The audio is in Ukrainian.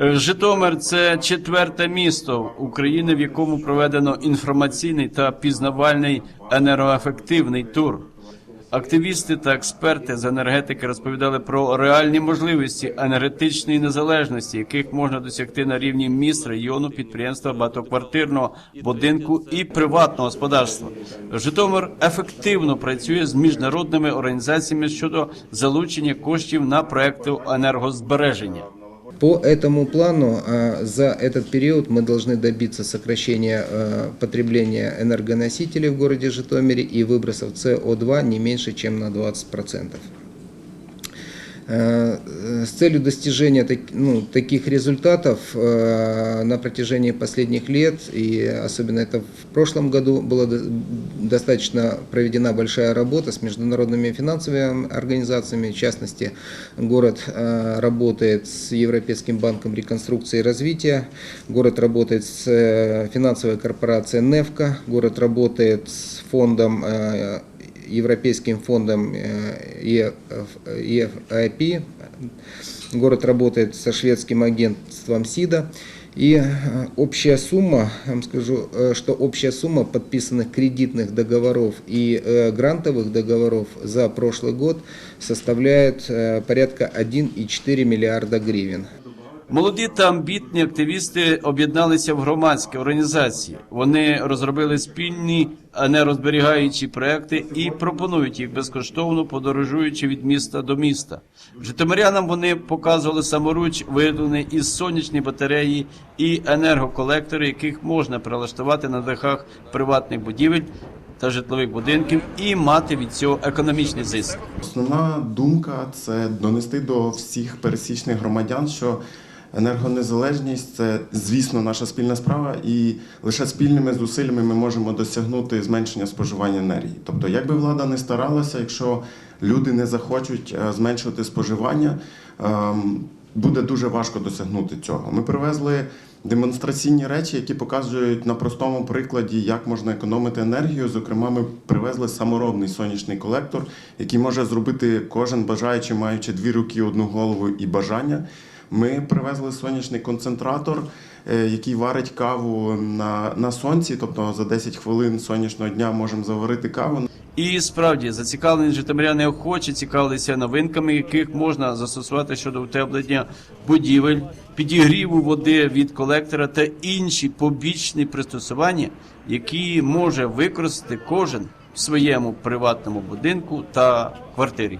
Е, Житомир це четверте місто України, в якому проведено інформаційний та пізнавальний енергоефективний тур. Активісти та експерти з енергетики розповідали про реальні можливості енергетичної незалежності, яких можна досягти на рівні міст, району, підприємства, багатоквартирного будинку і приватного господарства. Житомир ефективно працює з міжнародними організаціями щодо залучення коштів на проекти енергозбереження. По этому плану а, за этот период мы должны добиться сокращения а, потребления энергоносителей в городе Житомире и выбросов СО2 не меньше, чем на 20%. Э, С целью достижения ну, таких результатов э, на протяжении последних лет, и особенно это в прошлом году, была до- достаточно проведена большая работа с международными финансовыми организациями. В частности, город э, работает с Европейским банком реконструкции и развития, город работает с финансовой корпорацией «Невка», город работает с фондом Европейским фондом э, EF EFIP. Город работает со шведским агентством СИДА. И э, общая сумма, я вам скажу, э, что общая сумма подписанных кредитных договоров и э, грантовых договоров за прошлый год составляет э, порядка 1,4 миллиарда гривен. Молоді та амбітні активісти об'єдналися в громадські організації. Вони розробили спільні енергозберігаючі проекти і пропонують їх безкоштовно, подорожуючи від міста до міста. Житомирянам вони показували саморуч виготовлені із сонячні батареї і енергоколектори, яких можна прилаштувати на дахах приватних будівель та житлових будинків і мати від цього економічний зиск. Основна думка це донести до всіх пересічних громадян, що енергонезалежність це, звісно, наша спільна справа, і лише спільними зусиллями ми можемо досягнути зменшення споживання енергії. Тобто, як би влада не старалася, якщо люди не захочуть е, зменшувати споживання, ем, буде дуже важко досягнути цього. Ми привезли демонстраційні речі, які показують на простому прикладі, як можна економити енергію. Зокрема, ми привезли саморобний сонячний колектор, який може зробити кожен бажаючий, маючи дві руки, одну голову і бажання. Ми привезли сонячний концентратор, е, який варить каву на, на сонці, тобто за 10 хвилин сонячного дня можемо заварити каву. І справді зацікавлені житомиряни охоче цікавилися новинками, яких можна застосувати щодо утеплення будівель, підігріву води від колектора та інші побічні пристосування, які може використати кожен в своєму приватному будинку та квартирі.